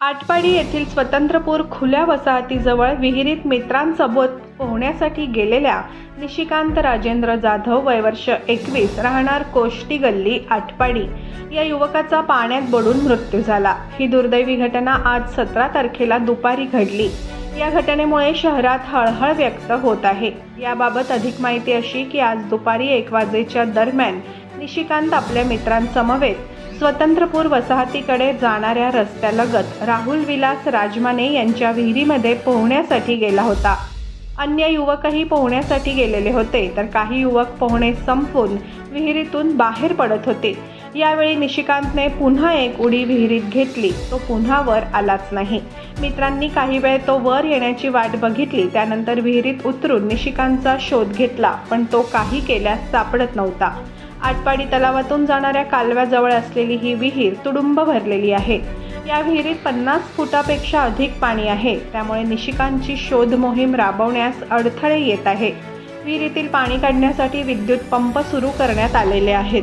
आटपाडी येथील स्वतंत्रपूर खुल्या वसाहतीजवळ विहिरीत मित्रांसोबत पोहण्यासाठी गेलेल्या निशिकांत राजेंद्र जाधव वयवर्ष एकवीस राहणार कोष्टी गल्ली आटपाडी. या युवकाचा पाण्यात बुडून मृत्यू झाला. ही दुर्दैवी घटना आज सतरा तारखेला दुपारी घडली. या घटनेमुळे शहरात हळहळ व्यक्त होत आहे. याबाबत अधिक माहिती अशी की आज दुपारी एक वाजेच्या दरम्यान निशिकांत आपल्या मित्रांसमवेत स्वतंत्रपूर वसाहतीकडे जाणाऱ्या रस्त्यालगत राहुल विलास राजमाने यांच्या विहिरीमध्ये पोहण्यासाठी गेला होता. अन्य युवकही पोहण्यासाठी गेलेले होते तर काही युवक पोहणे संपवून विहिरीतून बाहेर पडत होते. यावेळी निशिकांतने पुन्हा एक उडी विहिरीत घेतली. तो पुन्हा वर आलाच नाही. मित्रांनी काही वेळ तो वर येण्याची वाट बघितली त्यानंतर विहिरीत उतरून निशिकांतचा शोध घेतला पण तो काही केल्यास सापडत नव्हता. आटपाडी तलावातून जाणाऱ्या कालव्याजवळ असलेली ही विहीर तुडुंब भरलेली आहे. या विहिरीत पन्नास फुटापेक्षा अधिक पाणी आहे. त्यामुळे निशिकांची शोध मोहीम राबवण्यास अडथळे येत आहे. विहिरीतील पाणी काढण्यासाठी विद्युत पंप सुरू करण्यात आलेले आहेत.